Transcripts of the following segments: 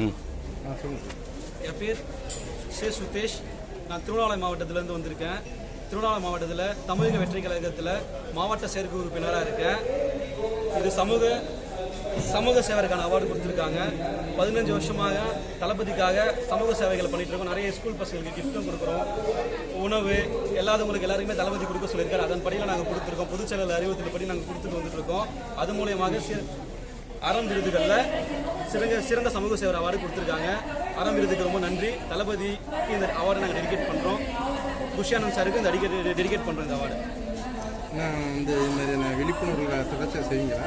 என் பேர் ஸ்ரீ சுதேஷ். நான் திருவண்ணாமலை மாவட்டத்திலேருந்து வந்திருக்கேன். திருவண்ணாமலை மாவட்டத்தில் தமிழக வெற்றி கழகத்தில் மாவட்ட செயற்கை உறுப்பினராக இருக்கேன். இது சமூக சமூக சேவைக்கான அவார்டு கொடுத்துருக்காங்க. பதினஞ்சு வருஷமாக தளபதிக்காக சமூக சேவைகள் பண்ணிகிட்டு இருக்கோம் நிறைய ஸ்கூல் பசங்களுக்கு கிஃப்ட்டும் கொடுக்குறோம். உணவு எல்லாதவங்களுக்கு எல்லாருக்குமே தளபதி கொடுக்க சொல்லியிருக்காரு. அதன் படியில் நாங்கள் கொடுத்துருக்கோம். பொதுச்செயலர் அறிவுறுத்தல் படி நாங்கள் கொடுத்துட்டு வந்துட்டு அது மூலியமாக அறம் விருதுகளில் சிறந்த சிறந்த சமூக சேவர் அவார்டு கொடுத்துருக்காங்க. அறம் விருதுக்கு ரொம்ப நன்றி. தளபதிக்கு இந்த அவார்டை நாங்கள் டெடிகேட் பண்ணுறோம் குஷியானந்த் சாருக்கு இந்த டெடிகேட் டெடிகேட் பண்ணுறோம் இந்த அவார்டு. நான் வந்து இது மாதிரியான விழிப்புணர்வுகளை தொடர்ச்சியாக செய்வீங்களா?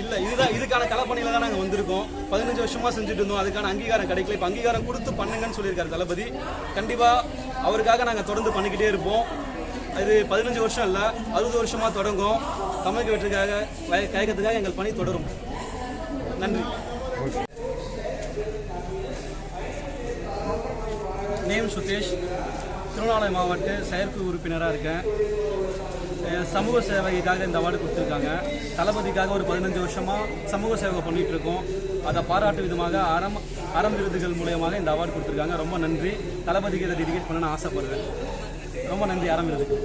இல்லை இதுதான் இதுக்கான களப்பணியில் தான் நாங்கள் வந்திருக்கோம். பதினஞ்சு வருஷமா செஞ்சுட்டு இருந்தோம். அதுக்கான அங்கீகாரம் கிடைக்கல. இப்போ அங்கீகாரம் கொடுத்து பண்ணுங்கன்னு சொல்லியிருக்காரு தளபதி. கண்டிப்பாக அவருக்காக நாங்கள் தொடர்ந்து பண்ணிக்கிட்டே இருப்போம். அது பதினஞ்சு வருஷம் இல்லை அறுபது வருஷமா தொடங்கும். தமிழக வெற்றிக்காக வய- எங்கள் பணி தொடரும். நன்றி. நேம் சுதேஷ். திருவண்ணாமலை மாவட்ட செயற்குழு உறுப்பினராக இருக்கேன். சமூக சேவைக்காக இந்த அவார்டு கொடுத்துருக்காங்க. தளபதிக்காக ஒரு பதினஞ்சு வருஷமாக சமூக சேவை பண்ணிகிட்டு இருக்கோம். அதை பாராட்டு விதமாக அறம் அறம் விருதுகள் மூலயமாக இந்த அவார்டு கொடுத்துருக்காங்க. ரொம்ப நன்றி. தளபதிக்கு இதை டெடிகேட் பண்ண நான் ஆசைப்படுறேன். ரொம்ப நன்றி ஆரம்பிக்கிறதுக்கு.